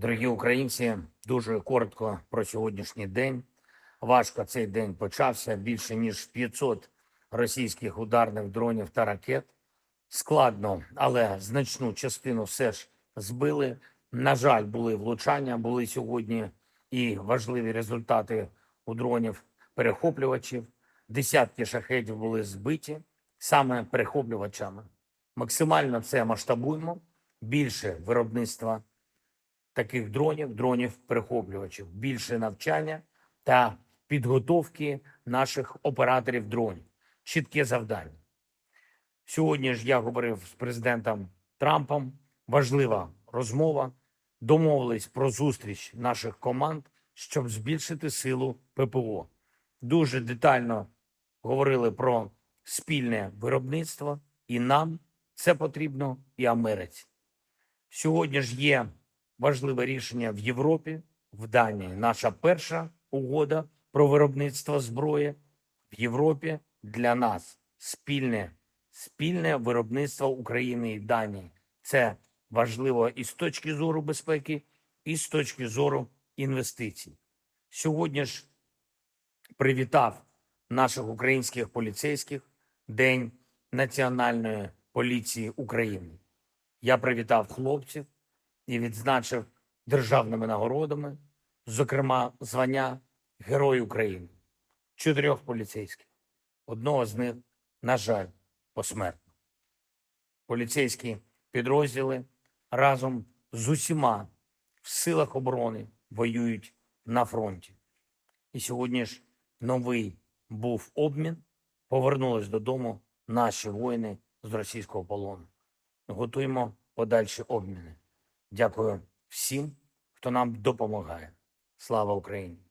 Дорогі українці, дуже коротко про сьогоднішній день. Важко цей день почався. Більше ніж 500 російських ударних дронів та ракет. Складно, але значну частину все ж збили. На жаль, були влучання, були сьогодні і важливі результати у дронів перехоплювачів. Десятки шахедів були збиті саме перехоплювачами. Максимально це масштабуємо. Більше виробництва таких дронів, дронів-перехоплювачів, більше навчання та підготовки наших операторів дронів. Чітке завдання. Сьогодні ж я говорив з президентом Трампом. Важлива розмова. Домовились про зустріч наших команд, щоб збільшити силу ППО. Дуже детально говорили про спільне виробництво, і нам це потрібно, і Америці. Сьогодні ж є важливе рішення в Європі, в Данії. Наша перша угода про виробництво зброї в Європі для нас спільне, спільне виробництво України і Данії. Це важливо і з точки зору безпеки, і з точки зору інвестицій. Сьогодні ж привітав наших українських поліцейських День Національної поліції України. Я привітав хлопців і відзначив державними нагородами, зокрема, звання Герой України, чотирьох поліцейських. Одного з них, на жаль, посмертно. Поліцейські підрозділи разом з усіма в силах оборони воюють на фронті. І сьогодні ж новий був обмін. Повернулись додому наші воїни з російського полону. Готуємо подальші обміни. Дякую всім, хто нам допомагає. Слава Україні!